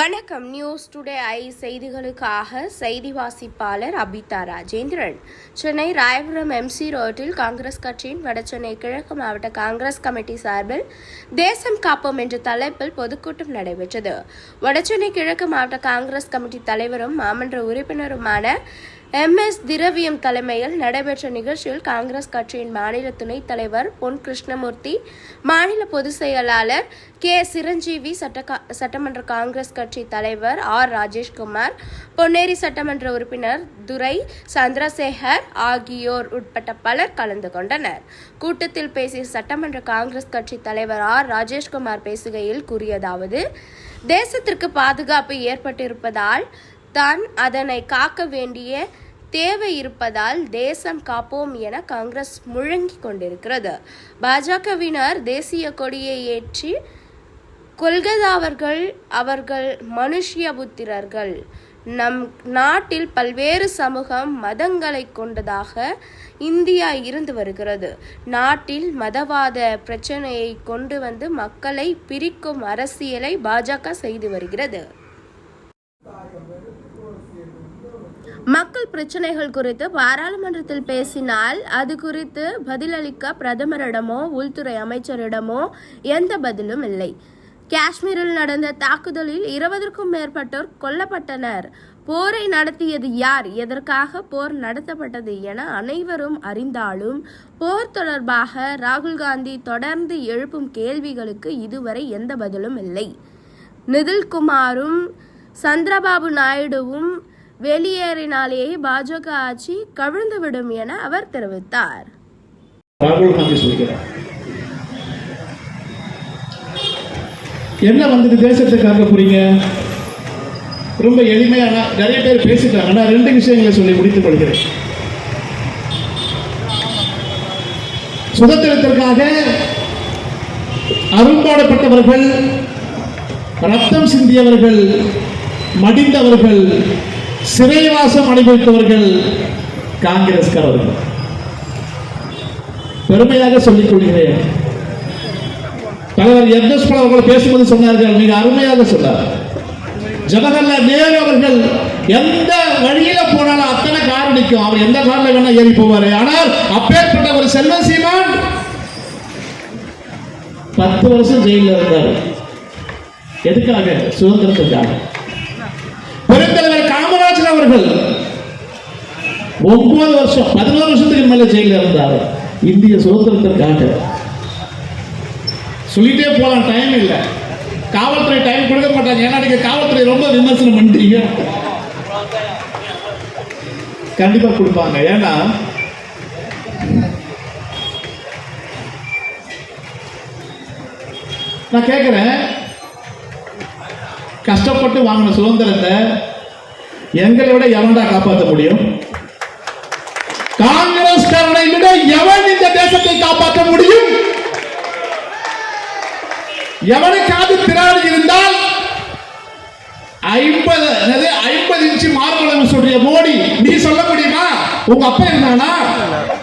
வணக்கம். News today I செய்திகளுக்காக செய்தி வாசிப்பாளர் அபிதா ராஜேந்திரன். சென்னை ராயபுரம் எம்சி ரோட்டில் காங்கிரஸ் கட்சியின் வடசென்னை கிழக்கு மாவட்ட காங்கிரஸ் கமிட்டி சார்பில் தேசம் காப்போம் என்ற தலைப்பில் பொதுக்கூட்டம் நடைபெற்றது. வடசென்னை கிழக்கு மாவட்ட காங்கிரஸ் கமிட்டி தலைவரும் மாமன்ற உறுப்பினருமான எம் எஸ் திரவியம் தலைமையில் நடைபெற்ற நிகழ்ச்சியில் காங்கிரஸ் கட்சியின் மாநில துணைத் தலைவர் பொன் கிருஷ்ணமூர்த்தி மாநில பொதுச் செயலாளர் கே. சிரஞ்சீவி சட்ட சட்டமன்ற காங்கிரஸ் கட்சி தலைவர் ஆர். ராஜேஷ்குமார் பொன்னேரி சட்டமன்ற உறுப்பினர் துரை சந்திரசேகர் ஆகியோர் உட்பட்ட பலர் கலந்து கொண்டனர். கூட்டத்தில் பேசிய சட்டமன்ற காங்கிரஸ் கட்சி தலைவர் ஆர். ராஜேஷ்குமார் பேசுகையில் கூறியதாவது தேசத்திற்கு பாதுகாப்பு ஏற்பட்டிருப்பதால் தான் அதனை காக்க வேண்டிய தேவை இருப்பதால் தேசம் காப்போம் என காங்கிரஸ் முழங்கிக் கொண்டிருக்கிறது. பாஜகவினர் தேசிய கொடியை ஏற்றி கொல்கதாவர்கள் அவர்கள் மனுஷ்ய புத்திரர்கள். நம் நாட்டில் பல்வேறு சமூகம் மதங்களை கொண்டதாக இந்தியா இருந்து வருகிறது. நாட்டில் மதவாத பிரச்சனையை கொண்டு வந்து மக்களை பிரிக்கும் அரசியலை பாஜக செய்து வருகிறது. மக்கள் பிரச்சனைகள் குறித்து பாராளுமன்றத்தில் பேசினால் அது குறித்து பதிலளிக்க பிரதமரிடமோ உள்துறை அமைச்சரிடமோ எந்த பதிலும் இல்லை. காஷ்மீரில் நடந்த தாக்குதலில் இருபதற்கும் மேற்பட்டோர் கொல்லப்பட்டனர். போரை நடத்தியது யார்? எதற்காக போர் நடத்தப்பட்டது என அனைவரும் அறிந்தாலும் போர் தொடர்பாக ராகுல் காந்தி தொடர்ந்து எழுப்பும் கேள்விகளுக்கு இதுவரை எந்த பதிலும் இல்லை. நிதில்குமாரும் சந்திரபாபு நாயுடுவும் வெளியேறினாலேயே பாஜக ஆட்சி கவிழ்ந்துவிடும் என அவர் தெரிவித்தார். ராகுல் காந்தி சொல்கிறார். என்ன வந்தது தேசத்தை காக்க போறீங்க ரொம்ப எளிமையான நிறைய பேர் பேசிட்டாங்க நான் ரெண்டு விஷயங்களை சொல்லி முடித்துக் கொள்கிறேன். சுதந்திரத்திற்காக அரும்பாடப்பட்டவர்கள் ரத்தம் சிந்தியவர்கள் மடிந்தவர்கள் சிறைவாசம் அனுபவித்தவர்கள் காங்கிரஸ்காரர்கள். பெருமையாக சொல்லிக் கொள்கிறேன். தலைவர் எம்எஸ் அவர்கள் பேசும்போது சொன்னார்கள்? மிக அருமையாக சொன்னார். ஜவஹர்லால் நேரு அவர்கள் எந்த வழியில போனாலும் அத்தனை கார் நிற்கும். அவர் எந்த கார்ல வேணா ஏறி போவாரு. ஆனால் அப்பேற்பட்ட ஒரு செல்வ சீமான் பத்து வருஷம் ஜெயிலில் இருந்தார். எதுக்காக? சுதந்திரத்துக்காக. பெருந்தலைவர் காமராஜர் அவர்கள் ஒன்பது வருஷம் பதினோரு வருஷத்துக்கு மேல ஜெயிலில் இருந்தார். இந்திய சுதந்திரத்திற்காக. சொல்லிட்டே போகலாம் டைம் இல்லை. காவல்துறை டைம் கொடுக்க மாட்டாங்க. ஏன்னா நீங்கள் காவல்துறை ரொம்ப விமர்சனம் பண்ணுறீங்க கண்டிப்பா கொடுப்பாங்க. ஏன்னா நான் கேட்கிறேன் கஷ்டப்பட்டு வாங்கின சுதந்திரத்தை எங்களை விட எவன்டா காப்பாற்ற முடியும்? காங்கிரஸ் விட எவன் இந்த தேசத்தை காப்பாற்ற முடியும்? எவனுக்காவது திராணி இருந்தால் ஐம்பது அதாவது ஐம்பது இன்ச்சு மார்பளவு சொல்றிய மோடி. நீ சொல்ல முடியுமா? உங்க அப்பா இருந்தானா?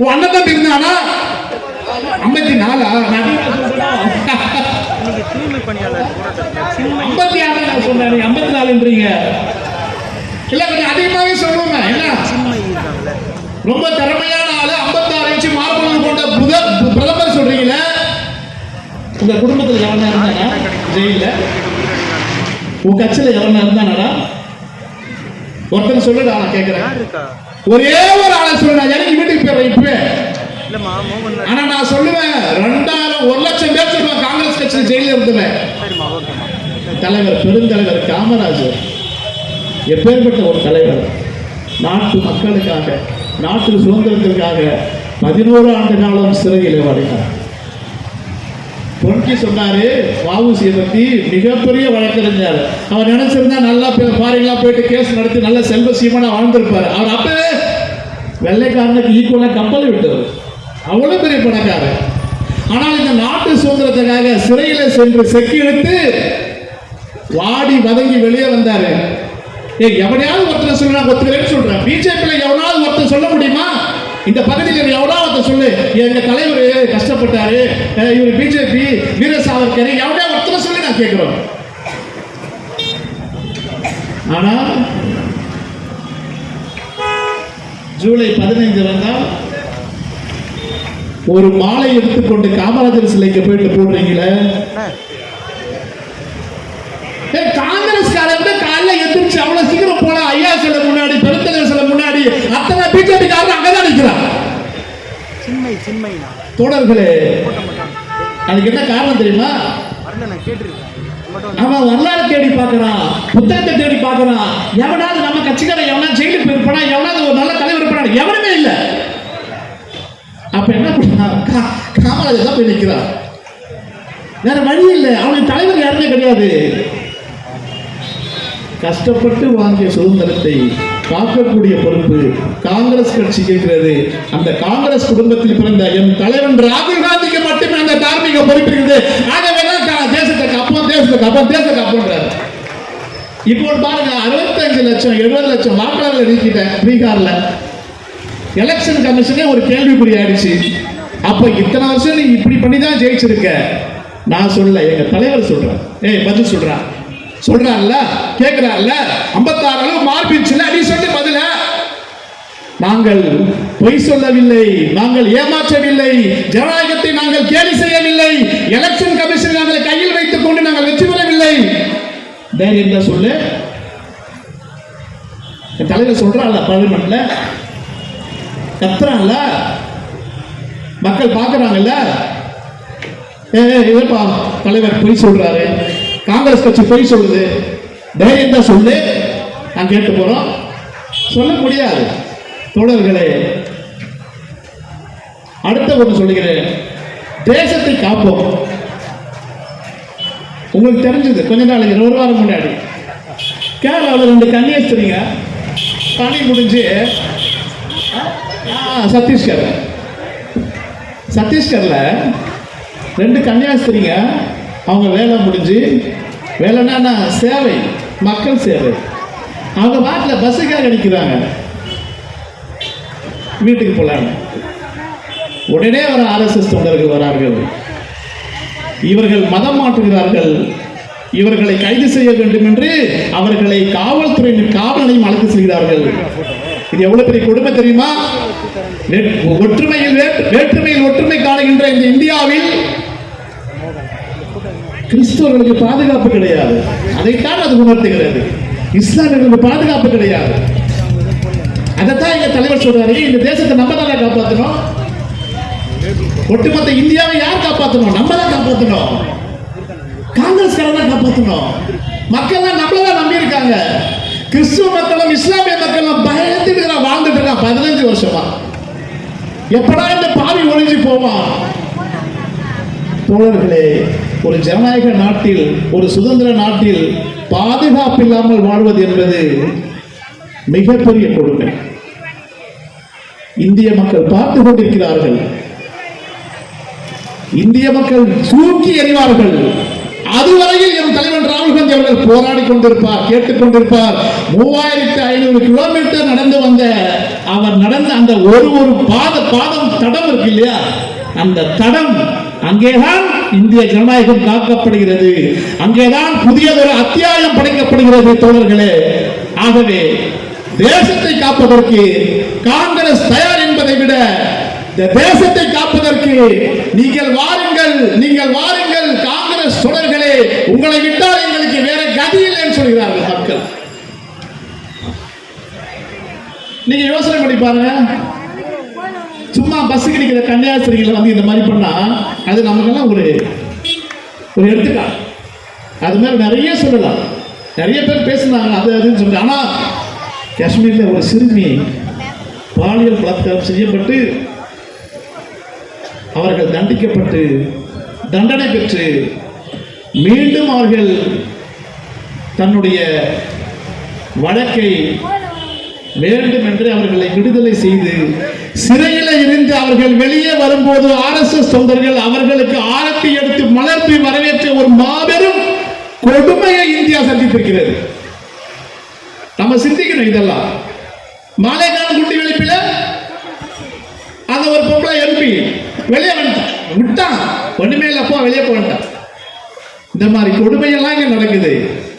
உன் அண்ணன் தம்பி இருந்தானா? ஐம்பத்தி நாலா? ஐம்பத்தி ஆறு சொன்னாரு ஐம்பத்தி நாலுன்றீங்க. இல்ல கொஞ்சம் அதிகமாவே சொல்லுங்க. என்ன? ரொம்ப திறமையான ஆளு 56 இன்ச்சு மார்பளவு கொண்ட பிரதமர் சொல்றீங்களே. உங்க குடும்பத்துல எவனா இருந்தானா ஜெயில உன் கட்சியில எவனா இருந்தானடா? ஒருத்தன் சொல்லுடா நான் கேட்கிறேன் ஒரே ஒரு ஆளை சொல்லுடா எனக்கு வீட்டுக்கு போயிடுறேன் இப்பவே ஆனா நான் சொல்லுவேன் ரெண்டாயிரம் ஒரு லட்சம் பேர் சொல்லுவேன் காங்கிரஸ் கட்சியில் ஜெயில இருந்தவன். தலைவர் பெருந்தலைவர் காமராஜர். எப்பேற்பட்ட ஒரு தலைவர். நாட்டு மக்களுக்காக நாட்டு சுதந்திரத்திற்காக பதினோரு ஆண்டு காலம் சிறையில் வாடினார் பொன்கி சொன்னாரு வாவுசியை பற்றி மிகப்பெரிய வழக்கறிஞர் அவர் நினைச்சிருந்தா நல்லா ஃபாரின்லாம் போயிட்டு கேஸ் நடத்தி நல்ல செல்வ சீமனா வாழ்ந்திருப்பாரு. அவர் அப்பவே வெள்ளைக்காரனுக்கு ஈக்குவலாக கப்பல் விட்டவர். அவ்வளோ பெரிய பணக்காரர். ஆனால் இந்த நாட்டு சுதந்திரத்துக்காக சிறையில் சென்று செக்கி எடுத்து வாடி வதங்கி வெளியே வந்தாரு. ஏ எவனையாவது ஒருத்தர் சொல்லி நான் ஒத்துக்கிறேன்னு சொல்கிறேன் பிஜேபியில் எவனாவது ஒருத்தர் சொல்ல முடியுமா? இந்த பகுதியில் எவனாவது எங்க தலைவர் கஷ்டப்பட்டாரு. இவர் பிஜேபி வீர சாவர்கர் எவனையா ஒருத்தர் சொல்லி நான் கேட்கிறோம். ஆனா ஜூலை பதினைந்து வந்தால் ஒரு மாலை எடுத்துக்கொண்டு காமராஜர் சிலைக்கு போயிட்டு போடுறீங்களே? ஏய், காலைல எந்திரிச்சு அவ்வளவு சீக்கிரம் போல ஐயா சிலை முன்னாடி பெருந்தலைவர் சிலை முன்னாடி அத்தனை பிஜேபி காரங்க அங்கதான் நிற்கிறான் சின்மை சின்மைண்ணா தோழர்களே அதுக்கு என்ன காரணம் தெரியுமா? அவன் வரலாறு தேடி பார்க்கறான் புத்தகத்தை தேடி பார்க்கறான் எவனாவது நம்ம கட்சிக்காரன் எவனா ஜெயிலுக்கு போயிருப்பானா எவனாவது ஒரு நல்ல தலைவர் இருப்பானா எவனுமே இல்லை. அப்ப என்ன பண்ணா? காமராஜர் தான் போய் நிற்கிறான் வேற வழி இல்லை. அவனுக்கு தலைவர் யாருமே கிடையாது. கஷ்டப்பட்டு வாங்கிய சுதந்திரத்தை காக்கக்கூடிய பொறுப்பு காங்கிரஸ் கட்சி இருக்கிறது அந்த காங்கிரஸ் குடும்பத்தில் பிறந்த என் தலைவன் ராகுல் காந்திக்கு மட்டுமே அந்த தார்மீக பொறுப்பு இருக்குது. ஆகவே தேசத்தை காப்போம் தேசத்தை காப்போம் தேசத்தை காப்போன்றாரு இப்போ பாருங்க அறுபத்தஞ்சு லட்சம் எழுபது லட்சம் வாக்காளர்களை நீக்கிட்டேன் பீகார்ல. எலெக்ஷன் கமிஷனே ஒரு கேள்விக்குறி ஆயிடுச்சு. அப்ப இத்தனை வருஷம் நீ இப்படி பண்ணி தான் ஜெயிச்சிருக்க. நான் சொல்ல எங்க தலைவர் சொல்றேன் ஏய் பதில் சொல்றான் சொல்றான்ல கேட்கிறான்ல ஐம்பத்தாறு மார்பிச்சுல நீ சொல்லி பதில. நாங்கள் பொய் சொல்லவில்லை நாங்கள் ஏமாற்றவில்லை ஜனநாயகத்தை நாங்கள் கேலி செய்யவில்லை எலெக்ஷன் கமிஷன் நாங்கள் கையில் வைத்துக் கொண்டு நாங்கள் வெற்றி பெறவில்லை. தைரியம் தான் சொல்லு? என் தலைவர் சொல்றாள் பார்லிமெண்ட்ல கத்துறான்ல. மக்கள் பார்க்குறாங்கல்ல. ஏ இதப்பா தலைவர் பொய் சொல்றாரு. காங்கிரஸ் கட்சி பொய் சொல்லுது. தைரியம் தான் சொல்லு. நான் கேட்டு போறோம். சொல்ல முடியாது. தோழர்களே அடுத்த ஒன்று சொல்லுகிறேன். தேசத்தை காப்போம். உங்களுக்கு தெரிஞ்சது கொஞ்ச நாளைக்கு ஒரு வாரம் முன்னாடி. கேரளாவில் ரெண்டு கன்னியாஸ்திரிங்க பணி முடிஞ்சு சத்தீஸ்கர். சத்தீஸ்கரில் ரெண்டு கன்னியாஸ்திரிங்க அவங்க வேலை முடிஞ்சு வேலைன்னா சேவை. மக்கள் சேவை. அவங்க வாட்டில் பஸ்ஸுக்காக நிற்கிறாங்க வீட்டுக்கு போகலான்னு உடனே வர ஆர்எஸ்எஸ் தொண்டர்கள் வரார்கள். இவர்கள் மதம் மாற்றுகிறார்கள். இவர்களை கைது செய்ய வேண்டும் என்று அவர்களை காவல்துறையின் காவலையும் அழைத்து செல்கிறார்கள். இது எவ்வளவு பெரிய கொடுமை தெரியுமா? ஒற்றுமையில் வேற்று- வேற்றுமையில் ஒற்றுமை காணுகின்ற இந்த இந்தியாவில் கிறிஸ்தவர்களுக்கு பாதுகாப்பு கிடையாது. அதைத்தான் அது உணர்த்துகிறது. இஸ்லாமியர்களுக்கு பாதுகாப்பு கிடையாது. அதைத்தான் எங்க தலைவர் சொல்றாரு. இந்த தேசத்தை நம்ம தானே காப்பாற்றணும் ஒட்டுமொத்த இந்தியாவை யார் காப்பாற்றணும் நம்ம தான் காப்பாற்றணும் காங்கிரஸ் தான் காப்பாற்றணும் மக்கள் தான் நம்மள தான் நம்பி இருக்காங்க கிறிஸ்துவ மக்களும் இஸ்லாமிய மக்களும் பயந்துட்டு வாழ்ந்துட்டு இருக்கான் பதினஞ்சு வருஷமா. எப்படா இந்த பாவி ஒழிஞ்சு போவான்? தோழர்களே ஒரு ஜனநாயக நாட்டில் ஒரு சுதந்திர நாட்டில் பாதுகாப்பு இல்லாமல் வாழ்வது என்பது மிகப்பெரிய கொடுமை. இந்திய மக்கள் பார்த்து கொண்டிருக்கிறார்கள். இந்திய மக்கள் தூக்கி எறிவார்கள். அதுவரையில் என் தலைவன் ராகுல் காந்தி அவர்கள் போராடி கொண்டிருப்பார் கேட்டுக்கொண்டிருப்பார் மூவாயிரத்தி ஐநூறு கிலோமீட்டர் நடந்து வந்த அவர் நடந்த அந்த ஒரு ஒரு பாத பாதம் தடம் இருக்கு இல்லையா? அந்த தடம் அங்கேதான் இந்திய ஜனநாயகம் காக்கப்படுகிறது. அங்கேதான் புதியதொரு அத்தியாயம் படைக்கப்படுகிறது தோழர்களே. ஆகவே தேசத்தை காப்பதற்கு காங்கிரஸ் தயார் என்பதை விட இந்த தேசத்தை காப்பதற்கு நீங்கள் வாருங்கள் நீங்கள் வாருங்கள் காங்கிரஸ் தொடர்களே. உங்களை விட்டால் எங்களுக்கு வேற கதி இல்லைன்னு சொல்கிறார்கள் மக்கள். நீங்க யோசனை பண்ணி பாருங்க. சும்மா பஸ் கிடைக்கிற கன்னியாஸ்திரிகளை வந்து இந்த மாதிரி பண்ணா அது நமக்கெல்லாம் ஒரு ஒரு எடுத்துக்கா. அது மாதிரி நிறைய சொல்லலாம். நிறைய பேர் பேசுனாங்க அது அதுன்னு சொல்லிட்டு. ஆனா காஷ்மீர்ல ஒரு சிறுமி பாலியல் பலாத்காரம் செய்யப்பட்டு அவர்கள் தண்டிக்கப்பட்டு தண்டனை பெற்று மீண்டும் அவர்கள் தன்னுடைய வழக்கை வேண்டும் என்று அவர்களை விடுதலை செய்து சிறையில் இருந்து அவர்கள் வெளியே வரும்போது ஆர்எஸ்எஸ் தொண்டர்கள் அவர்களுக்கு ஆரத்தி எடுத்து மலர்த்தி வரவேற்ற ஒரு மாபெரும் கொடுமையை இந்தியா சந்தித்திருக்கிறது. நம்ம சிந்திக்கணும் இதெல்லாம். மாலைக்கான குட்டி வெளிப்பில அந்த ஒரு பொம்பளை எம்பி வெளியே வந்துட்டான். விட்டான். ஒண்ணுமே இல்லப்போ வெளியே போயிட்டான் இந்த மாதிரி கொடுமையெல்லாம் இங்க நடக்குது.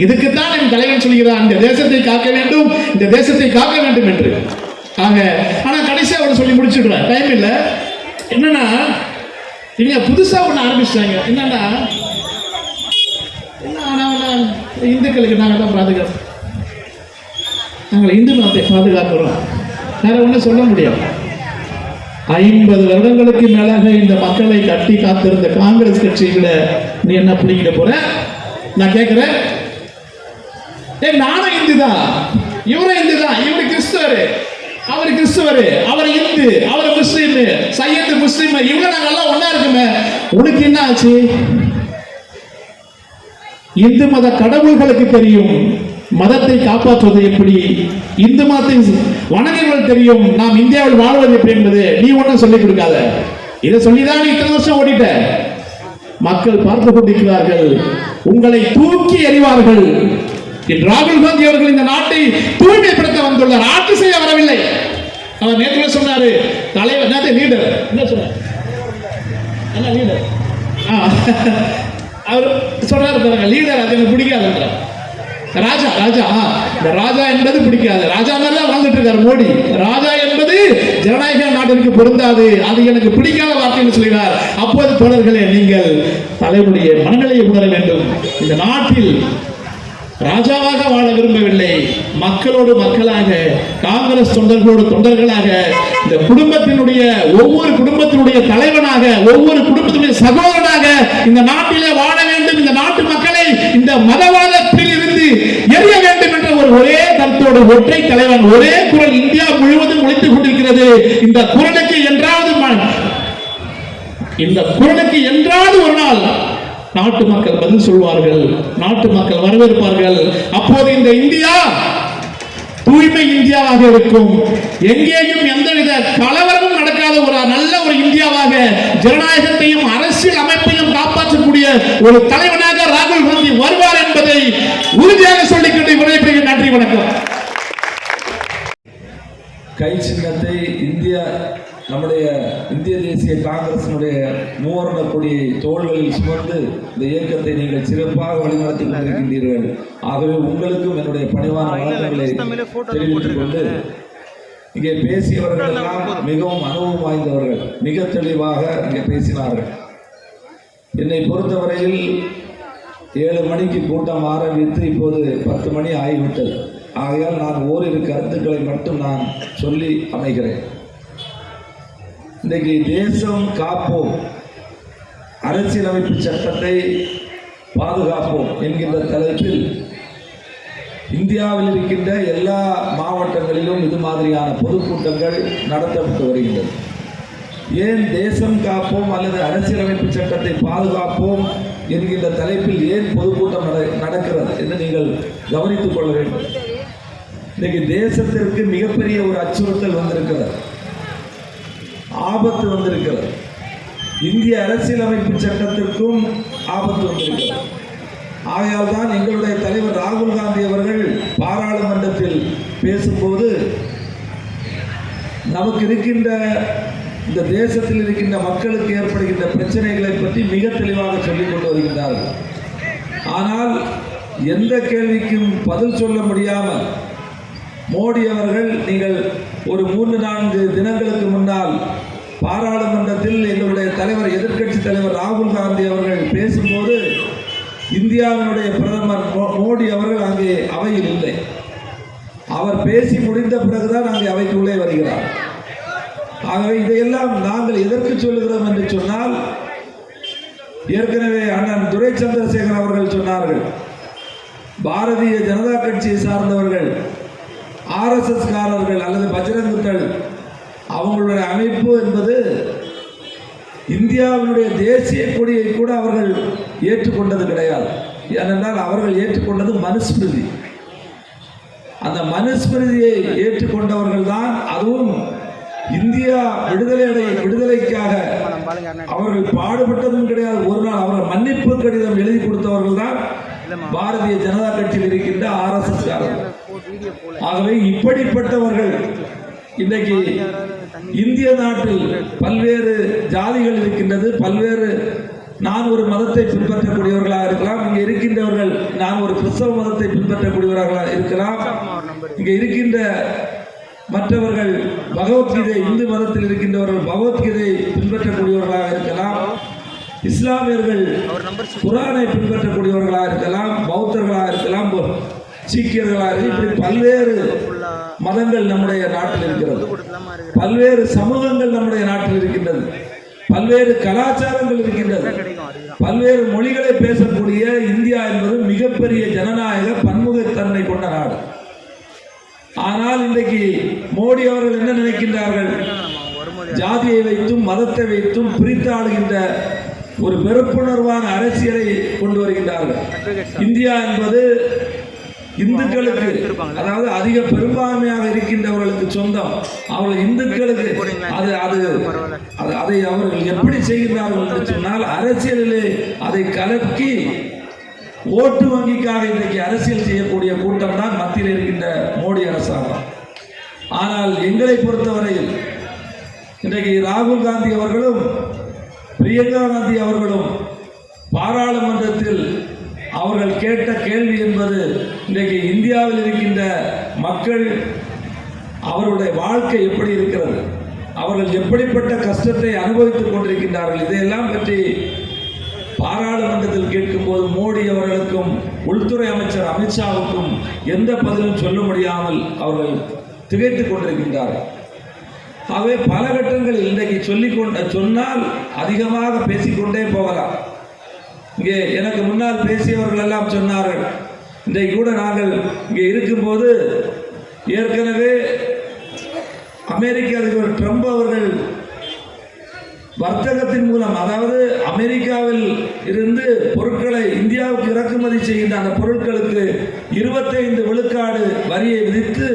இதுக்குத்தான் என் தலைவன் சொல்கிறான் இந்த தேசத்தை காக்க வேண்டும் இந்த தேசத்தை காக்க வேண்டும் என்று. ஆக ஆனால் கடைசியாக அவர் சொல்லி முடிச்சுடுறார். டைம் இல்லை. என்னன்னா இவங்க புதுசாக ஒன்று ஆரம்பிச்சிட்டாங்க. என்னன்னா என்ன ஆனா இந்துக்களுக்கு நாங்கள் தான் பாதுகாப்பு. நாங்கள் இந்து மதத்தை பாதுகாக்கிறோம். வேற ஒன்றும் சொல்ல முடியும் ஐம்பது வருடங்களுக்கு மேலாக இந்த மக்களை கட்டி காத்திருந்த காங்கிரஸ் கட்சிகளை நீ என்ன பிடிக்கிட போற? நான் கேட்குறேன் நானும் இந்து தான் இவரும் இந்து தான் இவரு கிறிஸ்தவர். அவர் கிறிஸ்தவர். அவர் இந்து. அவர் முஸ்லீம். சையத்து முஸ்லீம். இவங்க நாங்க எல்லாம் ஒன்னா இருக்குமே. உனக்கு என்ன ஆச்சு? இந்து மத கடவுள்களுக்கு தெரியும். மதத்தை காப்பாற்றுவது எப்படி? இந்து மதத்தை வணங்குகள் தெரியும். நாம் இந்தியாவில் வாழ்வது எப்படி என்பது நீ ஒன்றும் சொல்லிக் கொடுக்காத. இதை சொல்லிதான் நீ இத்தனை வருஷம் ஓடிட்ட. மக்கள் பார்த்து கொண்டிருக்கிறார்கள். உங்களை தூக்கி எறிவார்கள். ராகுல் காந்தி அவர்கள் இந்த நாட்டை தூய்மைப்படுத்த வந்துள்ளார். ஆட்சி செய்ய வரவில்லை. அவர் நேற்று சொன்னாரு? தலைவர் நேற்று லீடர் என்ன சொன்னார்? என்ன லீடர் அவர் சொல்றாரு பாருங்க லீடர் அது எனக்கு பிடிக்காதுன்றார் ராஜா ராஜா இந்த ராஜா என்பது பிடிக்காது. ராஜா மாதிரி தான் வாழ்ந்துட்டு இருக்காரு மோடி. ராஜா என்பது ஜனநாயக நாட்டிற்கு பொருந்தாது. அது எனக்கு பிடிக்காத வார்த்தைன்னு சொல்கிறார். அப்போது தோழர்களே நீங்கள் தலைவருடைய மனநிலையை உணர வேண்டும். இந்த நாட்டில் ராஜாவாக வாழ விரும்பவில்லை. மக்களோடு மக்களாக காங்கிரஸ் தொண்டர்களோடு தொண்டர்களாக இந்த குடும்பத்தினுடைய ஒவ்வொரு குடும்பத்தினுடைய தலைவனாக ஒவ்வொரு குடும்பத்தினுடைய சகோதரனாக இந்த நாட்டிலே வாழ வேண்டும். இந்த நாட்டு மக்களை இந்த மதவாதத்தில் இருந்து எரிய வேண்டும் என்ற ஒரு ஒரே கருத்தோடு ஒற்றை தலைவன் ஒரே குரல் இந்தியா முழுவதும் ஒழித்துக் கொண்டிருக்கிறது. இந்த குரலுக்கு என்றாவது இந்த குரலுக்கு என்றாவது ஒரு நாள் நாட்டு மக்கள் பதில் சொல்வார்கள் நாட்டு மக்கள் வரவேற்பார்கள். அப்போது இந்த இந்தியா தூய்மை இந்தியாவாக இருக்கும். எங்கேயும் எந்தவித கலவரமும் நடக்காத ஒரு நல்ல ஒரு இந்தியாவாக ஜனநாயகத்தையும் அரசியல் அமைப்பையும் காப்பாற்றக்கூடிய ஒரு தலைவனாக ராகுல் காந்தி வருவார் என்பதை உறுதியாக சொல்லிக்கொண்டு விடைபெறுகிற நன்றி வணக்கம். கை சின்னத்தை இந்தியா நம்முடைய இந்திய தேசிய காங்கிரசினுடைய மூவர்ண கொடியை தோள்களில் சுமந்து இந்த இயக்கத்தை நீங்கள் சிறப்பாக வழிநடத்தி கொண்டிருக்கின்றீர்கள். ஆகவே உங்களுக்கும் என்னுடைய பணிவான தெரிவித்துக் கொண்டு இங்கே பேசியவர்கள் எல்லாம் மிகவும் அனுபவம் வாய்ந்தவர்கள் மிக தெளிவாக இங்கே பேசினார்கள். என்னை பொறுத்தவரையில் ஏழு மணிக்கு கூட்டம் ஆரம்பித்து இப்போது பத்து மணி ஆகிவிட்டது. ஆகையால் நான் ஓரிரு கருத்துக்களை மட்டும் நான் சொல்லி அமைகிறேன். இன்றைக்கு தேசம் காப்போம். அரசியலமைப்பு சட்டத்தை பாதுகாப்போம் என்கின்ற தலைப்பில் இந்தியாவில் இருக்கின்ற எல்லா மாவட்டங்களிலும் இது மாதிரியான பொதுக்கூட்டங்கள் நடத்தப்பட்டு வருகின்றது ஏன் தேசம் காப்போம் அல்லது அரசியலமைப்பு சட்டத்தை பாதுகாப்போம் என்கின்ற தலைப்பில் ஏன் பொதுக்கூட்டம் நட- நடக்கிறது என்று நீங்கள் கவனித்துக் கொள்ள வேண்டும். இன்னைக்கு தேசத்திற்கு மிகப்பெரிய ஒரு அச்சுறுத்தல் வந்திருக்கிறது. ஆபத்து வந்திருக்கிறது. இந்திய அரசியலமைப்பு சட்டத்திற்கும் ஆபத்து வந்திருக்கிறது. ஆகையால் தான் எங்களுடைய தலைவர் ராகுல் காந்தி அவர்கள் பாராளுமன்றத்தில் பேசும்போது நமக்கு இருக்கின்ற இந்த தேசத்தில் இருக்கின்ற மக்களுக்கு ஏற்படுகின்ற பிரச்சனைகளை பற்றி மிக தெளிவாக சொல்லிக் கொண்டு வருகின்றார்கள். ஆனால் எந்த கேள்விக்கும் பதில் சொல்ல முடியாமல் மோடி அவர்கள் நீங்கள் ஒரு மூன்று நான்கு தினங்களுக்கு முன்னால் பாராளுமன்றத்தில் எங்களுடைய தலைவர் எதிர்க்கட்சி தலைவர் ராகுல் காந்தி அவர்கள் பேசும்போது இந்தியாவினுடைய பிரதமர் மோடி அவர்கள் அங்கே அவையில் இல்லை. அவர் பேசி முடிந்த பிறகுதான் அங்கே அவைக்கு உள்ளே வருகிறார். ஆகவே இதையெல்லாம் நாங்கள் எதற்கு சொல்லுகிறோம் என்று சொன்னால் ஏற்கனவே அண்ணன் துரை சந்திரசேகர் அவர்கள் சொன்னார்கள் பாரதிய ஜனதா கட்சியை சார்ந்தவர்கள் ஆர்எஸ்எஸ் காரர்கள் அல்லது பஜ்ரங்குத்தள் அவங்களுடைய அமைப்பு என்பது இந்தியாவினுடைய தேசிய கொடியை கூட அவர்கள் ஏற்றுக்கொண்டது கிடையாது. ஏனென்றால் அவர்கள் ஏற்றுக்கொண்டது மனுஸ்மிருதி. அந்த மனுஸ்மிருதியை ஏற்றுக்கொண்டவர்கள் தான் அதுவும் இந்தியா விடுதலை விடுதலைக்காக. அவர்கள் பாடுபட்டதும் கிடையாது. ஒரு நாள் அவர்கள் மன்னிப்பு கடிதம் எழுதி கொடுத்தவர்கள் தான் பாரதிய ஜனதா கட்சியில் இருக்கின்ற ஆர்எஸ்எஸ் காரர்கள் ஆகவே இப்படிப்பட்டவர்கள் இன்றைக்கு இந்திய நாட்டில் பல்வேறு ஜாதிகள் இருக்கின்றது பல்வேறு நான் ஒரு மதத்தை பின்பற்றக்கூடியவர்களாக இருக்கலாம் இங்கே இருக்கின்றவர்கள் நான் ஒரு கிறிஸ்தவ மதத்தை பின்பற்றக்கூடியவர்களாக இருக்கலாம் இங்கே இருக்கின்ற மற்றவர்கள் பகவத்கீதை இந்து மதத்தில் இருக்கின்றவர்கள் பகவத்கீதை பின்பற்றக்கூடியவர்களாக இருக்கலாம் இஸ்லாமியர்கள் குரானை பின்பற்றக்கூடியவர்களாக இருக்கலாம் பௌத்தர்களாக இருக்கலாம் சீக்கியர்களாக இப்படி பல்வேறு மதங்கள் நம்முடைய நாட்டில் இருக்கிறது. பல்வேறு சமூகங்கள் நம்முடைய நாட்டில் இருக்கின்றது. பல்வேறு கலாச்சாரங்கள் இருக்கின்றது. பல்வேறு மொழிகளை பேசக்கூடிய இந்தியா என்பது மிகப்பெரிய ஜனநாயக பன்முகத்தன்மை கொண்ட நாடு. ஆனால் இன்றைக்கு மோடி அவர்கள் என்ன நினைக்கின்றார்கள்? ஜாதியை வைத்தும் மதத்தை வைத்தும் பிரித்து ஆளுகின்ற ஒரு வெறுப்புணர்வான அரசியலை கொண்டு வருகின்றார்கள். இந்தியா என்பது இந்துக்களுக்கு அதாவது அதிக பெரும்பான்மையாக இருக்கின்றவர்களுக்கு சொந்தம். அவர்கள் இந்துக்களுக்கு அது அது அது அதை அவர்கள் எப்படி செய்கிறார்கள் என்று சொன்னால் அரசியலிலே அதை கலக்கி ஓட்டு வங்கிக்காக இன்றைக்கு அரசியல் செய்யக்கூடிய கூட்டம் தான் மத்தியில் இருக்கின்ற மோடி அரசாங்கம். ஆனால் எங்களை பொறுத்தவரையில் இன்றைக்கு ராகுல் காந்தி அவர்களும் பிரியங்கா காந்தி அவர்களும் பாராளுமன்றத்தில் அவர்கள் கேட்ட கேள்வி என்பது இன்றைக்கு இந்தியாவில் இருக்கின்ற மக்கள் அவருடைய வாழ்க்கை எப்படி இருக்கிறது? அவர்கள் எப்படிப்பட்ட கஷ்டத்தை அனுபவித்துக் கொண்டிருக்கின்றார்கள்? இதையெல்லாம் பற்றி பாராளுமன்றத்தில் கேட்கும்போது மோடி அவர்களுக்கும் உள்துறை அமைச்சர் அமித்ஷாவுக்கும் எந்த பதிலும் சொல்ல முடியாமல் அவர்கள் திகைத்து கொண்டிருக்கின்றார்கள். ஆகவே பல கட்டங்களில் இன்றைக்கு சொல்லிக்கொண்ட சொன்னால் அதிகமாக பேசிக்கொண்டே போகலாம். இங்கே எனக்கு முன்னால் பேசியவர்கள் எல்லாம் சொன்னார்கள். இன்றைக்கு கூட நாங்கள் இங்கே இருக்கும்போது ஏற்கனவே அமெரிக்க அதிபர் ட்ரம்ப் அவர்கள் வர்த்தகத்தின் மூலம் அதாவது அமெரிக்காவில் இருந்து பொருட்களை இந்தியாவுக்கு இறக்குமதி செய்கின்ற அந்த பொருட்களுக்கு இருபத்தைந்து விழுக்காடு வரியை விதித்து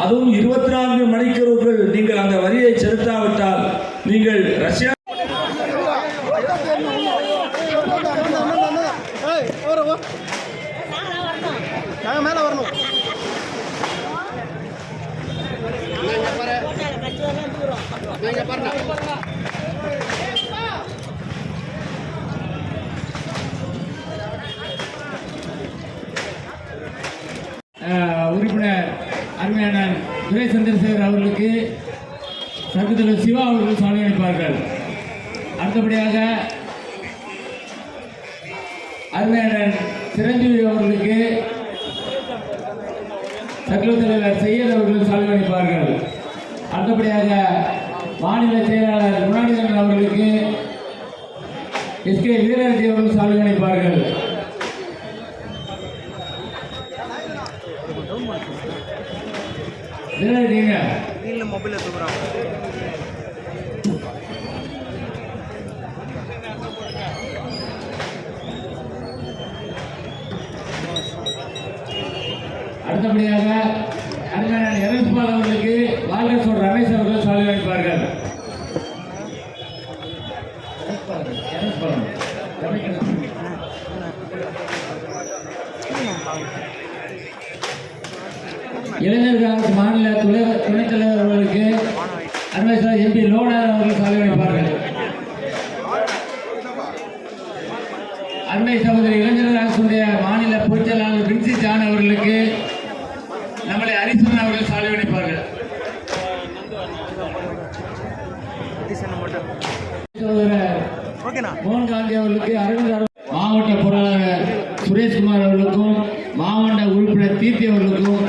அதுவும் இருபத்தி நான்கு மணிக்கூறுகள் நீங்கள் அந்த வரியை செலுத்தாவிட்டால் நீங்கள் ரஷ்யா நாங்கள் மேலே வரணும் அஹ், உறுப்பினர் அருமையான துரை சந்திரசேகர் அவர்களுக்கு சங்கத்தில் சிவா அவர்கள் சாலை அளிப்பார்கள் அடுத்தபடியாக அருமையான சிரஞ்சீவி அவர்களுக்கு சர்க்கல தலைவர் செய்யத் அவர்கள் சாலை அளிப்பார்கள் அடுத்தபடியாக மாநில செயலாளர் குணாநிதன் அவர்களுக்கு எஸ் கே வீரரெட்டி அவர்கள் சாலை அளிப்பார்கள் வீரரெட்டிங்க மொபைலில் தூக்குறாங்க. அடுத்தபடியாக அருமையான எரஸ்பால் அவர்களுக்கு வால்ரசோர் ரமேஷ் அவர்கள் சாலை அளிப்பார்கள் எரஸ்பால். ரமேஷ். இளைஞர் காங்கிரஸ் மாநில துணை துணைத் தலைவர் அவர்களுக்கு அருமை சார் எம்பி லோனர் அவர்கள் சாலை அளிப்பார்கள் அருமை சகோதரி இளைஞர் காங்கிரசுடைய மாநில பொதுச்செயலாளர் பின்சி ஜான் அவர்களுக்கு நம்மளை ஹரிசன் அவர்கள் சாலை அளிப்பார்கள் சகோதரர் ஓகேண்ணா மோகன் காந்தி அவர்களுக்கு அரவிந்த் அரு- மாவட்ட பொருளாளர் சுரேஷ்குமார் அவர்களுக்கும் மாவட்ட உறுப்பினர் தீர்த்தி அவர்களுக்கும்